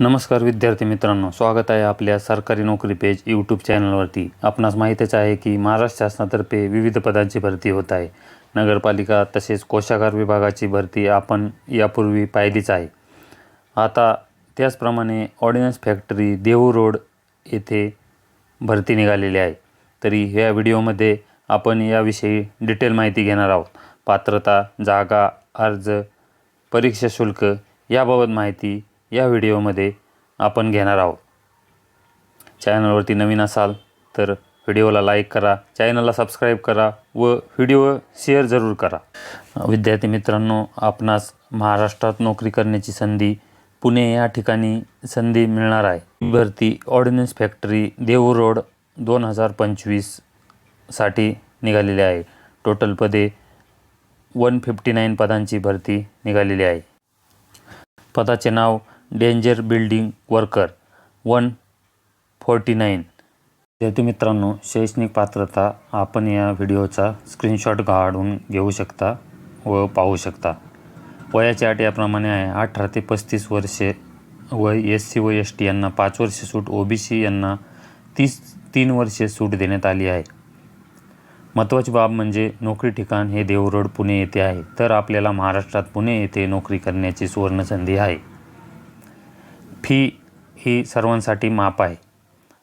नमस्कार विद्यार्थी मित्रांनो स्वागत आहे आपल्या सरकारी नोकरी पेज यूट्यूब चॅनलवरती. आपणास माहीतच आहे की महाराष्ट्र शासनातर्फे विविध पदांची भरती होत आहे. नगरपालिका तसेच कोशागार विभागाची भरती आपण यापूर्वी पाहिलीच आहे. आता त्याचप्रमाणे ऑर्डिनन्स फॅक्टरी देहू रोड येथे भरती निघालेली आहे. तरी ह्या व्हिडिओमध्ये आपण याविषयी डिटेल माहिती घेणार आहोत. पात्रता जागा अर्ज परीक्षा शुल्क याबाबत माहिती या व्हिडिओमध्ये आपण घेणार आहोत. चॅनलवरती नवीन असाल तर व्हिडिओला लाईक करा चॅनलला सबस्क्राईब करा व व्हिडिओ शेअर जरूर करा. विद्यार्थी मित्रांनो आपणास महाराष्ट्रात नोकरी करण्याची संधी पुणे या ठिकाणी संधी मिळणार आहे. भरती ऑर्डिनन्स फॅक्टरी देऊ रोड दोन हजार पंचवीससाठी निघालेली आहे. टोटल पदे वन फिफ्टी नाईन पदांची भरती निघालेली आहे. पदाचे नाव danger building worker one forty nine. विद्यार्थी मित्रांनो शैक्षणिक पात्रता आपण या व्हिडिओचा स्क्रीनशॉट काढून घेऊ शकता व पाहू शकता. वयाची अट याप्रमाणे आहे अठरा ते पस्तीस वर्षे व एस सी व एस टी यांना पाच वर्षे सूट ओ बी सी यांना तीस तीन वर्षे सूट देण्यात आली आहे. महत्त्वाची बाब म्हणजे नोकरी ठिकाण हे देवरोड पुणे येथे आहे. तर आपल्याला महाराष्ट्रात पुणे येथे नोकरी करण्याची सुवर्णसंधी आहे. फी ही सर्वांसाठी माप आहे.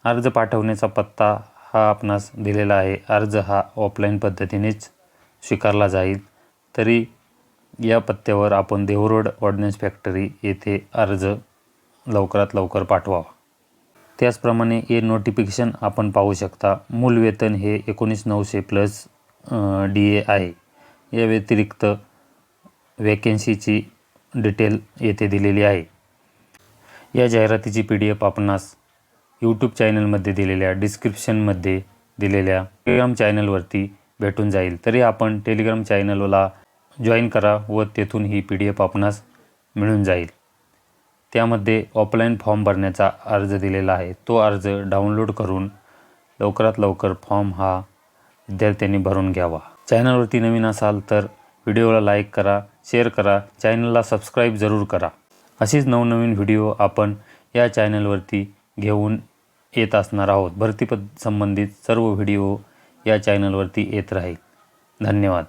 अर्ज पाठवण्याचा पत्ता हा आपणास दिलेला आहे. अर्ज हा ऑफलाईन पद्धतीनेच स्वीकारला जाईल. तरी या पत्त्यावर आपण देवरोड ऑर्डिनन्स फॅक्टरी येथे अर्ज लवकरात लवकर पाठवावा. त्याचप्रमाणे हे नोटिफिकेशन आपण पाहू शकता. मूल वेतन हे एकोणीस नऊशे प्लस डी ए आहे. या व्यतिरिक्त वॅकेन्सीची डिटेल येथे दिलेली आहे. या जाहिरातीची पी डी एफ आपणास यूट्यूब चॅनलमध्ये दिलेल्या डिस्क्रिप्शनमध्ये दिलेल्या टेलिग्राम चॅनलवरती भेटून जाईल. तरी आपण टेलिग्राम चॅनलला जॉईन करा व तेथून ही पी डी एफ आपणास मिळून जाईल. त्यामध्ये ऑफलाईन फॉर्म भरण्याचा अर्ज दिलेला आहे. तो अर्ज डाउनलोड करून लवकरात लवकर फॉर्म हा विद्यार्थ्यांनी भरून घ्यावा. चॅनलवरती नवीन असाल तर व्हिडिओला लाईक करा शेअर करा चॅनलला सबस्क्राईब जरूर करा. अशीच नवनवीन व्हिडिओ आपण या चॅनलवरती घेऊन येत असणार आहोत. भरतीपद संबंधित सर्व व्हिडिओ या चॅनलवरती येत राहील. धन्यवाद.